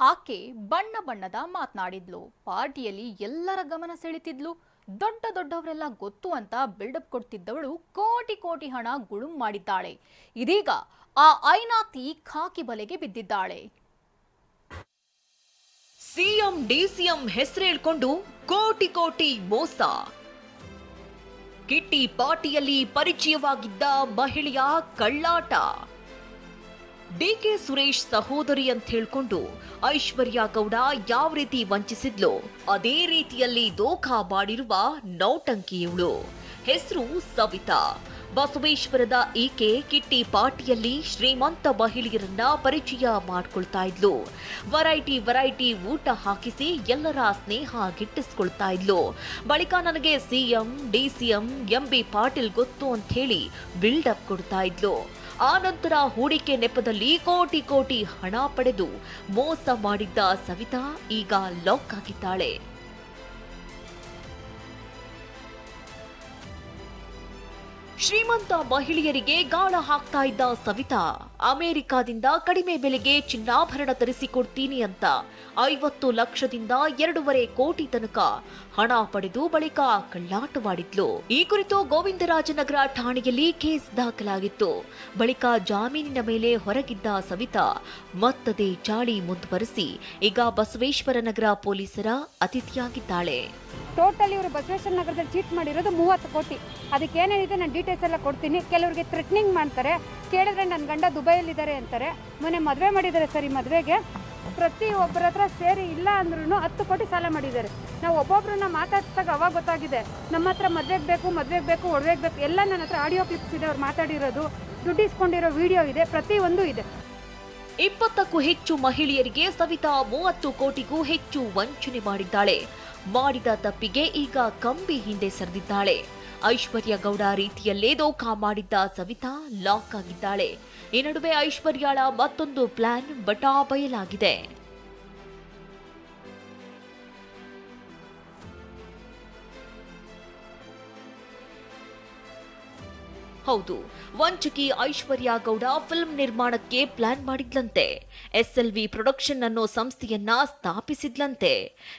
ಆಕೆ ಬಣ್ಣ ಬಣ್ಣದ ಮಾತನಾಡಿದ್ಲು. ಪಾರ್ಟಿಯಲ್ಲಿ ಎಲ್ಲರ ಗಮನ ಸೆಳೆತಿದ್ಲು. ದೊಡ್ಡ ದೊಡ್ಡವರೆಲ್ಲ ಗೊತ್ತು ಅಂತ ಬಿಲ್ಡಪ್ ಕೊಡ್ತಿದ್ದವಳು ಕೋಟಿ ಕೋಟಿ ಹಣ ಗುಳುಂ ಮಾಡಿದ್ದಾಳೆ. ಇದೀಗ ಆ ಐನಾತಿ ಖಾಕಿ ಬಲೆಗೆ ಬಿದ್ದಿದ್ದಾಳೆ. ಸಿಎಂ, ಡಿಸಿಎಂ ಹೆಸರೇಳ್ಕೊಂಡು ಕೋಟಿ ಕೋಟಿ ಮೋಸ. ಕಿಟ್ಟಿ ಪಾರ್ಟಿಯಲ್ಲಿ ಪರಿಚಯವಾಗಿದ್ದ ಮಹಿಳೆಯ ಕಳ್ಳಾಟ. ಡಿಕೆ ಸುರೇಶ್ ಸಹೋದರಿ ಅಂತ ಹೇಳ್ಕೊಂಡು ಐಶ್ವರ್ಯ ಗೌಡ ಯಾವ ರೀತಿ ವಂಚಿಸಿದ್ಲು, ಅದೇ ರೀತಿಯಲ್ಲಿ ದೋಖಾ ಮಾಡಿರುವ ನೌಟಂಕಿಯವಳು. ಹೆಸರು ಸವಿತಾ. ಬಸವೇಶ್ವರದ ಈಕೆ ಕಿಟ್ಟಿ ಪಾರ್ಟಿಯಲ್ಲಿ ಶ್ರೀಮಂತ ಮಹಿಳೆಯರನ್ನ ಪರಿಚಯ ಮಾಡ್ಕೊಳ್ತಾ ಇದ್ಲು. ವೆರೈಟಿ ವೆರೈಟಿ ಊಟ ಹಾಕಿಸಿ ಎಲ್ಲರ ಸ್ನೇಹ ಗಿಟ್ಟಿಸ್ಕೊಳ್ತಾ ಇದ್ಲು. ಬಳಿಕ ನನಗೆ CM DCM M B Patil ಗೊತ್ತು ಅಂತ ಹೇಳಿ ಬಿಲ್ಡಪ್ ಕೊಡ್ತಾ ಇದ್ಲು. ಆ ನಂತರ ಹೂಡಿಕೆ ನೆಪದಲ್ಲಿ ಕೋಟಿ ಕೋಟಿ ಹಣ ಪಡೆದು ಮೋಸ ಮಾಡಿದ್ದ ಸವಿತಾ ಈಗ ಲಾಕ್ ಆಗಿದ್ದಾಳೆ. ಶ್ರೀಮಂತ ಮಹಿಳೆಯರಿಗೆ ಗಾಳ ಹಾಕ್ತಾ ಇದ್ದ ಸವಿತಾ, ಅಮೆರಿಕಾದಿಂದ ಕಡಿಮೆ ಬೆಲೆಗೆ ಚಿನ್ನಾಭರಣ ತರಿಸಿಕೊಡ್ತೀನಿ ಅಂತ ಐವತ್ತು ಲಕ್ಷದಿಂದ ಎರಡೂವರೆ ಕೋಟಿ ತನಕ ಹಣ ಪಡೆದು ಬಳಿಕ ಕಳ್ಳಾಟವಾಡಿದ್ಲು ಈ ಕುರಿತು ಗೋವಿಂದರಾಜನಗರ ಠಾಣೆಯಲ್ಲಿ ಕೇಸ್ ದಾಖಲಾಗಿತ್ತು. ಬಳಿಕ ಜಾಮೀನಿನ ಮೇಲೆ ಹೊರಗಿದ್ದ ಸವಿತಾ, ಮತ್ತದೇ ಚಾಳಿ ಮುಂದುವರೆಸಿ ಈಗ ಬಸವೇಶ್ವರ ನಗರ ಪೊಲೀಸರ ಅತಿಥಿಯಾಗಿದ್ದಾಳೆ. ಟೋಟಲ್ ಇವರು ಬಸವೇಶ್ವರ ನಗರದಲ್ಲಿ ಚೀಟ್ ಮಾಡಿರೋದು ಮೂವತ್ತು ಕೋಟಿ. ಅದಕ್ಕೆ ಏನೇನಿದೆ, ನಾನು ಡೀಟೇಲ್ಸ್ ಎಲ್ಲ ಕೊಡ್ತೀನಿ. ಕೆಲವರಿಗೆ ಥ್ರೆಟ್ನಿಂಗ್ ಮಾಡ್ತಾರೆ. ಕೇಳಿದ್ರೆ ನನ್ನ ಗಂಡ ದುಬೈಯಲ್ಲಿದ್ದಾರೆ ಅಂತಾರೆ. ಮೊನ್ನೆ ಮದುವೆ ಮಾಡಿದ್ದಾರೆ ಸರ್ ಈ ಮದುವೆಗೆ. ಪ್ರತಿ ಹತ್ರ ಸೇರಿ ಇಲ್ಲ ಅಂದ್ರೂ ಹತ್ತು ಕೋಟಿ ಸಾಲ ಮಾಡಿದ್ದಾರೆ. ನಾವು ಒಬ್ಬೊಬ್ರನ್ನ ಮಾತಾಡಿಸಿದಾಗ ಅವಾಗ ಗೊತ್ತಾಗಿದೆ. ನಮ್ಮ ಹತ್ರ ಮದುವೆಗೆ ಬೇಕು ಮದುವೆಗೆ ಬೇಕು, ಒಡವೆಗೆ ಬೇಕು, ಎಲ್ಲ ನನ್ನ ಹತ್ರ ಆಡಿಯೋ ಕ್ಲಿಪ್ಸ್ ಇದೆ, ಅವ್ರು ಮಾತಾಡಿರೋದು. ದುಡ್ಡು ಇಸ್ಕೊಂಡಿರೋ ವಿಡಿಯೋ ಇದೆ, ಪ್ರತಿಯೊಂದು ಇದೆ. ಇಪ್ಪತ್ತಕ್ಕೂ ಹೆಚ್ಚು ಮಹಿಳೆಯರಿಗೆ ಸವಿತಾ ಮೂವತ್ತು ಕೋಟಿಗೂ ಹೆಚ್ಚು ವಂಚನೆ ಮಾಡಿದ್ದಾಳೆ. ಮಾಡಿದ ತಪ್ಪಿಗೆ ಈಗ ಕಂಬಿ ಹಿಂದೆ ಸರಿದಿದ್ದಾಳೆ. ಐಶ್ವರ್ಯ ಗೌಡ ರೀತಿಯಲ್ಲೇ ದೋಖಾ ಮಾಡಿದ್ದ ಸವಿತಾ ಲಾಕ್ ಆಗಿದ್ದಾಳೆ. ಈ ನಡುವೆ ಐಶ್ವರ್ಯಾಳ ಮತ್ತೊಂದು ಪ್ಲಾನ್ ಬಟಾ ಹೌದು, ವಂಚಕಿ ಐಶ್ವರ್ಯ ಗೌಡ ಫಿಲ್ಮ್ ನಿರ್ಮಾಣಕ್ಕೆ ಪ್ಲಾನ್ ಮಾಡಿದ್ಲಂತೆ. ಎಸ್ಎಲ್ವಿ ಪ್ರೊಡಕ್ಷನ್ ಅನ್ನೋ ಸಂಸ್ಥೆಯನ್ನ ಸ್ಥಾಪಿಸಿದ್ಲಂತೆ.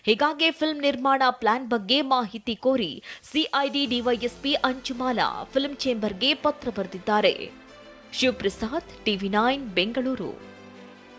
ಹೀಗಾಗಿ ಫಿಲ್ಮ್ ನಿರ್ಮಾಣ ಪ್ಲಾನ್ ಬಗ್ಗೆ ಮಾಹಿತಿ ಕೋರಿ ಸಿಐಡಿ ಡಿವೈಎಸ್ಪಿ ಅಂಜುಮಾಲಾ ಫಿಲ್ಮ್ ಚೇಂಬರ್ಗೆ ಪತ್ರ ಬರೆದಿದ್ದಾರೆ. Shivaprasad TV nine, Bengaluru.